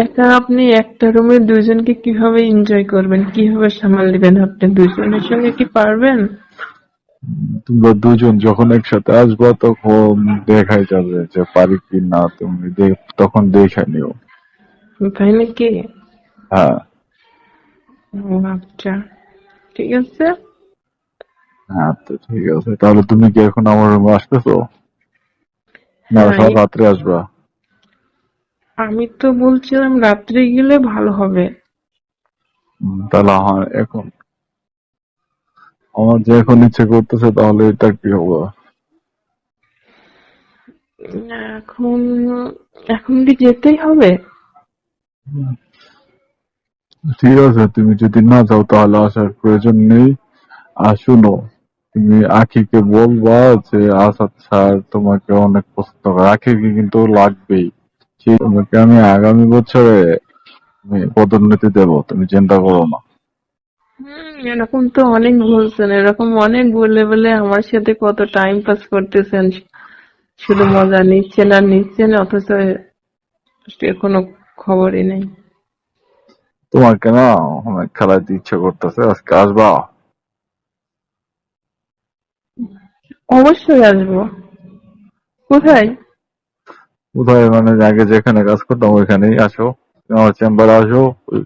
একা আপনি একটা রুমে দুজনকে কীভাবে এনজয় করবেন? কীভাবে সামাল দিবেন আপনি? দুজনের সঙ্গে কি পারবেন? তোমরা দুজন যখন একসাথে আসবা তখন দেখাই যাবে যে পারি কি না তুমি তখন দেখে নিও। তাই নাকি? হ্যাঁ। ও আচ্ছা। ঠিক আছে। হ্যাঁ তো ঠিক আছে। তাহলে তুমি কি এখন আমার রুমে আসতেছো? না সব রাত্রে আসবা? আমি তো বলছিলাম রাত্রে গেলে ভালো হবে। তাহলে আমার এখন আমার যে এখন ইচ্ছে করতেছে তাহলে এটা কি হবে? এখন এখন কি যেতেই হবে? ঠিক আছে তুমি যদি না যাও তাহলে আসার প্রয়োজন নেই। আর শুনো তুমি আখিকে বলবা যে আসাদ স্যার তোমাকে অনেক পছন্দ করে আখিকে কিন্তু লাগবেই। সেই তোমাকে আমি আগামী বছরে পদোন্নতি দেবো তুমি চিন্তা করো না। হুম, এরকম তো অনেক বলছেন এরকম অনেক বলে বলে আমার সাথে কত টাইম পাস করতেছেন। শুধু মজা নিচ্ছেন আর নিচ্ছেন অথচ কোনো খবরই নেই। তোমাকে না অনেক খেলাতে ইচ্ছে করতেছে আজকে আসবা? অবশ্যই আসব। কোথায়? কোথায় মানে আগে যেখানে কাজ করতাম ওইখানেই আসো। আমার চেম্বারে আসো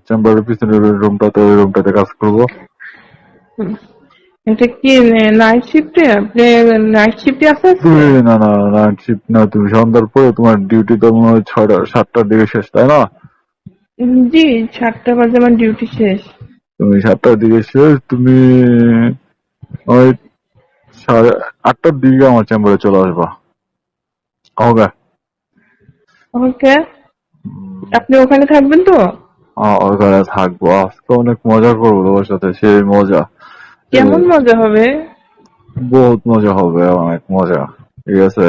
চেম্বারের পিছনের রুমটাতে ওই রুমটাতে কাজ করব। এটা কি নাইট শিফটে আপনি নাইট শিফটে তুমি না না নাইট শিফট না তুমি সন্ধ্যার পরে তোমার ডিউটি তো মনে হয় সাতটার দিকে শেষ তাই না? জি সাতটা বাজে আমার ডিউটি শেষ। তুমি সাতটার দিকে শেষ তুমি ওই সাড়ে আটটার দিকে আমার চেম্বারে চলে আসবা। ওকে ওকে। আপনি ওখানে থাকবেন তো? ওখানে থাকব। আজকে অনেক মজা করব তোমার সাথে সেই মজা। কেমন মজা হবে? বহুত মজা হবে অনেক মজা ঠিক আছে?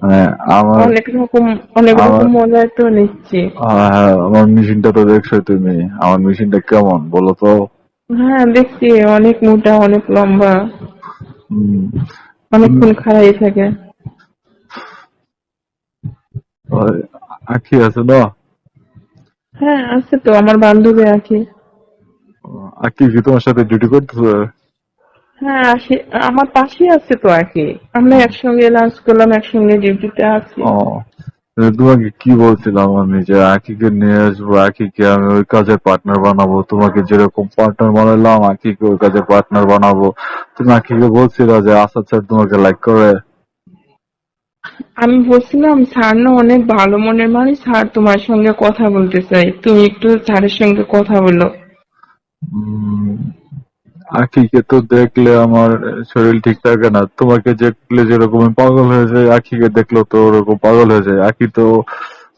মানে আমার অনেক রকম অনেক রকম তো নিচ্ছি। হ্যাঁ, আমার মেশিনটা তো দেখছ তুমি আমার মেশিনটা কেমন বলো তো? হ্যাঁ দেখছি অনেক মোটা অনেক লম্বা। অনেকক্ষণ খাড়াই থাকে। আখি আছে না? হ্যাঁ আছে তো আমার বান্ধবী আখি কি তোমার সাথে ডিউটি করতেছে? হ্যাঁ আমার পাশেই আছে তো আকি। আমরা একসঙ্গে লাঞ্চ করলাম একসঙ্গে ডিউটিতে আছি। ও তোমাকে কি বলছিলাম আমি যে আকিকে নিয়ে আসব আকিকে আমি ওই কাজের পার্টনার বানাবো তোমাকে যেরকম পার্টনার বানালাম আকিকে ওই কাজের পার্টনার বানাবো। তুমি আকিকে বলছিলা যে আসাদ স্যার তোমাকে লাইক করে। আমি বলছিলাম স্যার না অনেক ভালো মনের মানুষ। স্যার তোমার সঙ্গে কথা বলতে চাই। তুমি একটু স্যারের সঙ্গে কথা বলো। আখিকে তো দেখলে আমার শরীর ঠিক থাকে না। তোমাকে দেখলে যেরকম পাগল হয়ে যায় আখিকে দেখলেও তো ওরকম পাগল হয়ে যায় আখি তো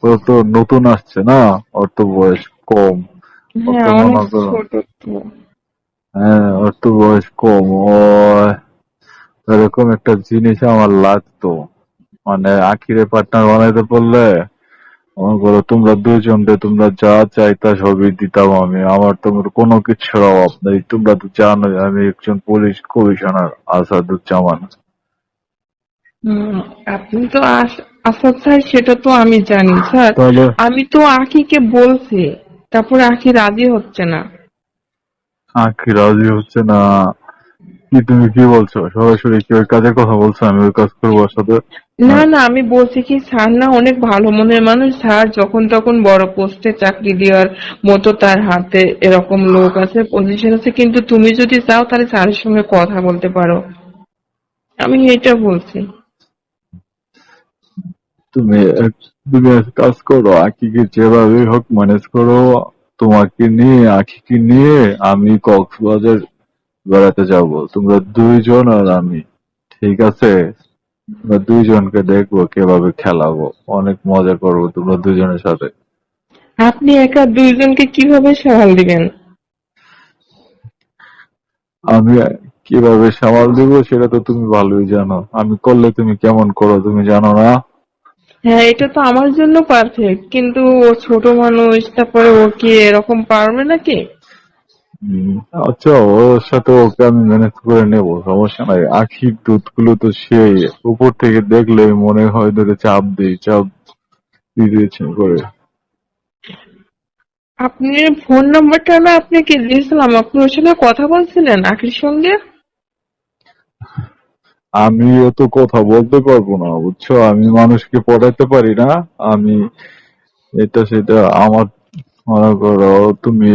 ও তো নতুন আসছে না? ওর তো বয়স কম। হ্যাঁ মনে হ্যাঁ ওর তো বয়স কম। ও এরকম একটা জিনিস আমার লাগতো। মানে আখিরে পার্টনার বানাইতে পারলে মনে করো তোমরা দুজনকে তোমরা যা চাইতা সবই দিতাম আমি। আমার তোমার কোনো কিছুর অভাব নেই। তোমরা তো জানোই আমি একজন পুলিশ কমিশনার আসাদুজ্জামান। আপনি তো আসাদ স্যার সেটা তো আমি জানি স্যার। আমি তো আখিকে বলছি তারপরে আখি রাজি হচ্ছে না। আখি রাজি হচ্ছে না। কি তুমি কি বলছো? সরাসরি কি ওই কাজের কথা বলছো? আমি ওই কাজ করব ওর সাথে? না না আমি বলছি কি স্যার না অনেক ভালো মনের মানুষ। স্যার যখন তখন বড় পোস্টে চাকরি দেওয়ার মতো তার হাতে এরকম লোক আছে পজিশন আছে। কিন্তু তুমি যদি চাও তাহলে স্যারের সঙ্গে কথা বলতে পারো। আমি এটা বলছি। তুমি তুমি কাজ করো আখিকে যেভাবে হোক ম্যানেজ করো। তোমাকে নিয়ে আখিকে নিয়ে আমি কক্সবাজার বেড়াতে যাব। তোমরা দুইজন আর আমি। ঠিক আছে? আমরা দুইজনকে দেখব কীভাবে খেলাবো। অনেক মজা করব তোমরা দুজনের সাথে। আপনি একা দুইজনকে কীভাবে সামাল দিবেন? আমি কীভাবে সামাল দিব সেটা তো তুমি ভালোই জানো। আমি করলে তুমি কেমন করো তুমি জানো না? হ্যাঁ এটা তো আমার জন্য পারফেক্ট কিন্তু ও ছোট মানুষ তারপরে ও কি এরকম পারবে নাকি? আচ্ছা ওর সাথে ওকে আমি ম্যানেজ করে নেব সমস্যা নাই। আখির দুধগুলো তো সেই উপর থেকে দেখলে মনে হয় ধরে চাপ দিই চাপ দিয়েছেন করে। আপনি ফোন নাম্বারটা আমি আপনাকে দিয়েছিলাম আপনি ওর সঙ্গে কথা বলছিলেন আখির সঙ্গে? আমি অত কথা বলতে পারব না বুঝছ? আমি মানুষকে পড়াতে পারি না। আমি এটা সেটা আমার মনে করো তুমি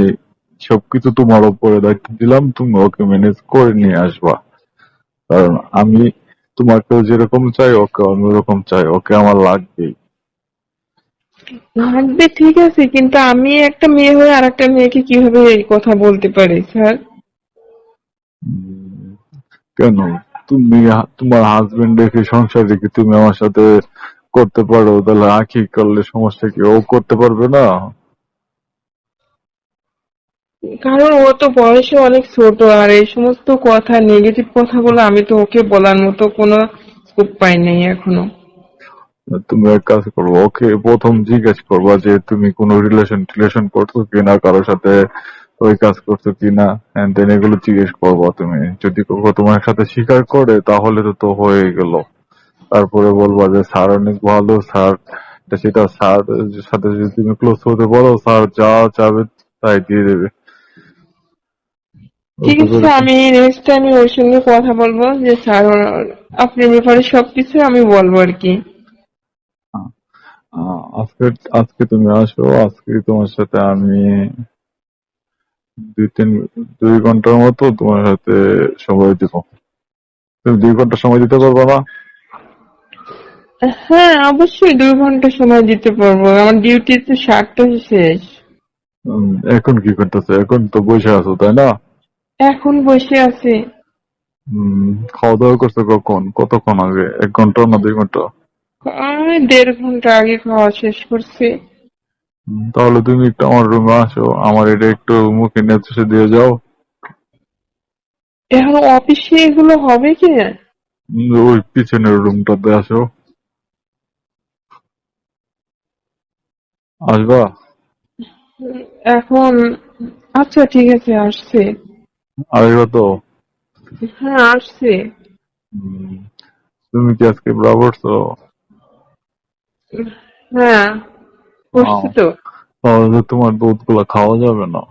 সবকিছু তোমার উপরে দায়িত্ব দিলাম তুমি ওকে ম্যানেজ করে নিয়ে আসবা। কারণ আমি তোমাকেও যেরকম চাই ওকে অন্যরকম চাই ওকে আমার লাগবেই। লাগবে ঠিক আছে কিন্তু আমি একটা মেয়ে হয়ে আর একটা মেয়েকে কীভাবে এই কথা বলতে পারি স্যার? কেন? তুমি তোমার হাজবেন্ড রেখে সংসার রেখে তুমি আমার সাথে করতে পারো তাহলে আখি করলে সমস্যা কি? ও করতে পারবে না? কারণ ও তো বয়সে অনেক ছোট, আর এই সমস্ত কথা নেগেটিভ কথাগুলো আমি তো ওকে বলার মতো কোনো স্কোপ পাই নাই এখনও। তুমি এক কাজ করব ওকে প্রথম জিজ্ঞেস করবা যে তুমি কোনো রিলেশন টিলেশন করছ কিনা, কারোর সাথে ওই কাজ করছ কিনা এন্ড দেন এগুলো জিজ্ঞেস করবা তুমি। যদি তোমার সাথে স্বীকার করে, তাহলে তো তো হয়ে গেল। তারপরে বলবা যে, স্যার অনেক ভালো, স্যার, সেটা স্যার, সাথে যদি তুমি ক্লোজ হতে বলো স্যার যা চাবে তাই দিয়ে দেবে। ঠিক আছে আমি নেক্সট টাইম ওর সঙ্গে কথা বলব যে স্যার আপনার ব্যাপারে সবকিছু আমি বলব আর কি। আজকে আজকে তুমি আসো আজকে তোমার সাথে আমি দুই তিন দুই ঘণ্টার মতো তোমার সাথে সময় দিব। তুমি দুই ঘণ্টা সময় দিতে পারবে না? হ্যাঁ অবশ্যই দুই ঘণ্টা সময় দিতে পারব। আমার ডিউটি তো সাতটা শেষ। এখন কি করতেছে? এখন তো বসে আছো তাই না? এখন বসে আছি। উম, খাওয়া দাওয়া করছ কখন? কতক্ষণ আগে? এক ঘণ্টা না দুই ঘণ্টা? আমি দেড় ঘণ্টা আগে খাওয়া শেষ করছি। তাহলে তুমি একটু আমার রুমে আসো। আমার এটা একটু মুখে নেচে দিয়ে যাও। এখন অফিসে এগুলো হবে কি? ওই পিছনের রুমটাতে আসো। আসবা? এখন আচ্ছা ঠিক আছে আসছে। আসবা তো? হ্যাঁ আসছে। তুমি কি আজকে ব্রা হ্যাঁ তো। তাহলে তোমার দুধগুলা খাওয়া যাবে না?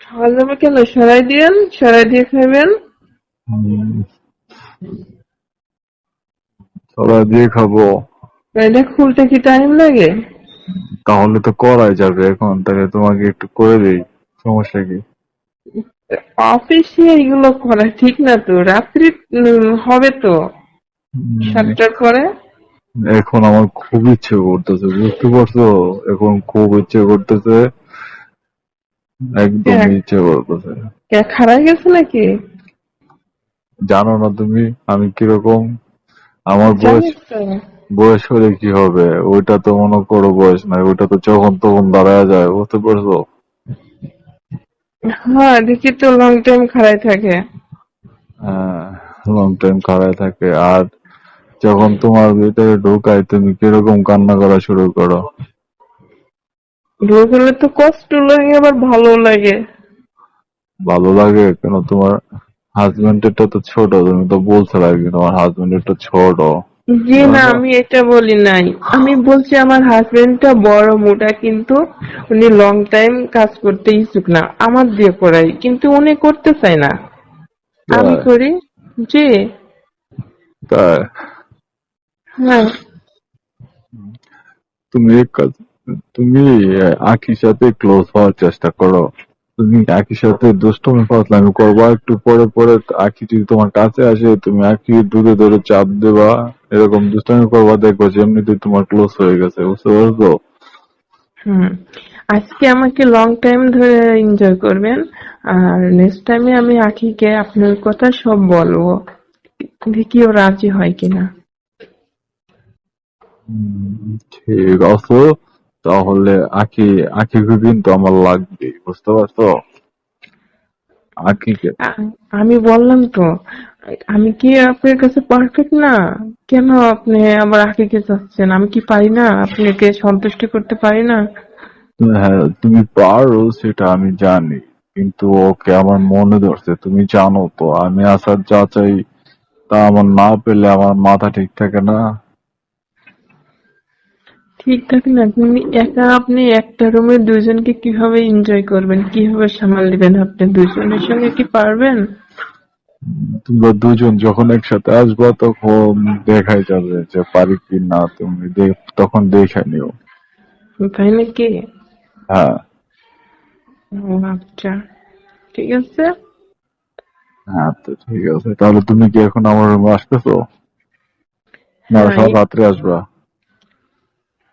খাওয়া যাবে কেন? সরাই দিয়েন সরাই দিয়ে খাবেন ছড়া দিয়ে খাব। এটা খুলতে কি টাইম লাগে? তাহলে তো করাই যাবে এখন তাহলে তোমাকে একটু করে দিই সমস্যা কি? অফিসে এগুলো করা ঠিক না তো? রাত্রি হবে তো? সাতটার পরে? এখন আমার খুব ইচ্ছে করতেছে বুঝতে পারছ? এখন খুব ইচ্ছে করতেছে। একদম। ইচ্ছে করতেছে। খারাপ গেছে নাকি? জানো না তুমি আমি কীরকম? আমার বয়স বয়স হলে কি হবে? ওইটা তো মনে করো বয়স নাই ওইটা তো যখন তখন দাঁড়ায় যায় বুঝতে পারছ? হ্যাঁ দেখি তো লং টাইম খারাই থাকে। হ্যাঁ লং টাইম খাড়ায় থাকে। আর যখন তোমার ভিতরে ঢোকায় তুমি কীরকম কান্না করা শুরু করো? রোগ তো কষ্ট লাগে আবার ভালো লাগে। ভালো লাগে? কেন তোমার হাজবেন্ডেরটা তো ছোট তুমি তো বলছো আগে তোমার হাজবেন্ডেরটা ছোট। জি না আমি এটা বলি নাই। আমি বলছি আমার হাজবেন্ডটা বড় মোটা কিন্তু উনি লং টাইম কাজ করতে ইচ্ছুক না আমার দিয়ে করাই কিন্তু উনি করতে চায় না। আমি করি জি। তাই? হ্যাঁ। তুমি তুমি আখির সাথে ক্লোজ হওয়ার চেষ্টা করো। তুমি আখির সাথে দুষ্টমি ফাজলামি করবা। একটু পরে পরে আখি যদি তোমার কাছে আসে তুমি আখি দূরে দূরে চাপ দেবা। এরকম দুষ্টমি করবা। দেখবা যে এমনিতে তোমার ক্লোজ হয়ে গেছে বুঝতে পারছ? হুম। আজকে আমাকে লং টাইম ধরে এনজয় করবেন। আর নেক্সট টাইমে আমি আখিকে আপনার কথা সব বলব। দেখি ও রাজি হয় কিনা। হুম, ঠিক আছে। তাহলে আখি আখিকে কিন্তু আমার লাগবে বুঝতে পারছ? আখিকে আ- আমি বললাম তো আমি কি আপনার কাছে পারফেক্ট না? কেন আপনি আবার আখিকে চাচ্ছেন? আমি কি পারি না? আপনাকে সন্তুষ্টি করতে পারি না? হ্যাঁ তুমি পারো সেটা আমি জানি কিন্তু ওকে আমার মনে ধরছে তুমি জানো তো আমি আসার যা চাই তা আমার না পেলে আমার মাথা ঠিক থাকে না। ঠিকঠাক না তুমি একা আপনি একটা রুমে দুজনকে কীভাবে এনজয় করবেন? কীভাবে সামাল দিবেন আপনি? দুজনের সঙ্গে কি পারবেন? তোমরা দুজন যখন একসাথে আসবা তখন দেখাই যাবে যে পারি কি না তুমি তখন দেখে নিও। তাই নাকি? হ্যাঁ। আচ্ছা ঠিক আছে। হ্যাঁ তো ঠিক আছে। তাহলে তুমি কি এখন আমার রুমে আসতেছো? না সব রাত্রে আসবা?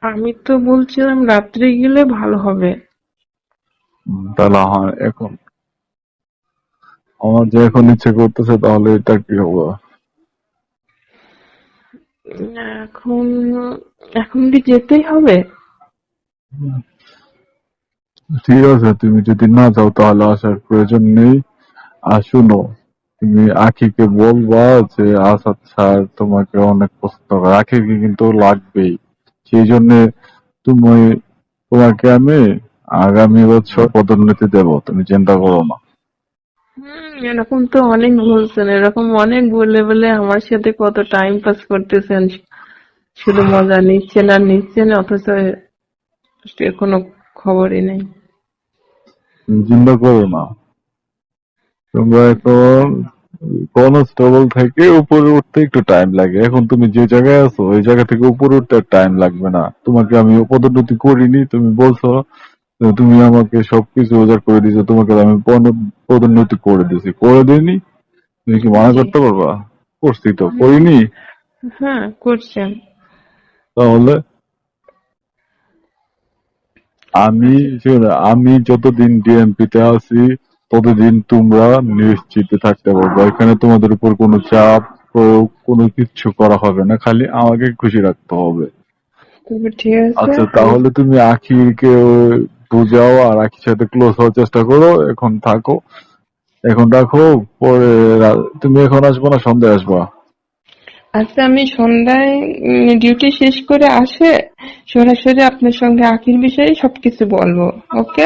আমি তো বলছিলাম রাত্রে গেলে ভালো হবে। তাহলে হ্যাঁ এখন। আমার যে এখন ইচ্ছে করতেছে তাহলে এটা কি হবে? এখন এখন কি যেতেই হবে? ঠিক আছে তুমি যদি না যাও তাহলে আসার প্রয়োজন নেই। আর শুনো তুমি আখিকে বলবা যে আসাদ স্যার তোমাকে অনেক পছন্দ করে। আখিকে কিন্তু লাগবেই। সেই জন্য তুমি তোমাকে আমি আগামী বছর পদোন্নতি দেব তুমি চিন্তা করো না। হুম, এরকম তো অনেক বলছেন এরকম অনেক বলে বলে আমার সাথে কত টাইম পাস করতেছেন শুধু মজা নিচ্ছেন আর নিচ্ছেন অথচ কোনো খবরই নেই। চিন্তা করো না। তোমরা এখন কনস্টেবল থেকে উপরে উঠতে একটু টাইম লাগে। এখন তুমি যে জায়গায় আছো ওই জায়গা থেকে উপরে উঠতে টাইম লাগবে না। তোমাকে আমি পদোন্নতি করিনি তুমি বলছো তুমি আমাকে সবকিছু উজাড় করে দিয়েছ তোমাকে আমি পদোন্নতি করে দিয়েছি। করে দিইনি? তুমি কি মানা করতে পারবা? করছি তো করিনি? হ্যাঁ তাহলে আমি আমি যতদিন ডিএমপি তে আছি ততদিন তোমরা নিশ্চিত থাকতে পারব। এখানে তোমাদের উপর কোনো চাপ প্রয়োগ কোনো কিচ্ছু করা হবে না খালি আমাকে খুশি রাখতে হবে। আচ্ছা তাহলে তুমি আখিকে বুঝাও আর আখির সাথে ক্লোজ হওয়ার চেষ্টা করো। এখন থাকো। এখন রাখো পরে তুমি এখন আসব না সন্ধ্যায় আসবা? আচ্ছা আমি সন্ধ্যায় ডিউটি শেষ করে আসে সরাসরি আপনার সঙ্গে আখির বিষয়ে সবকিছু বলব ওকে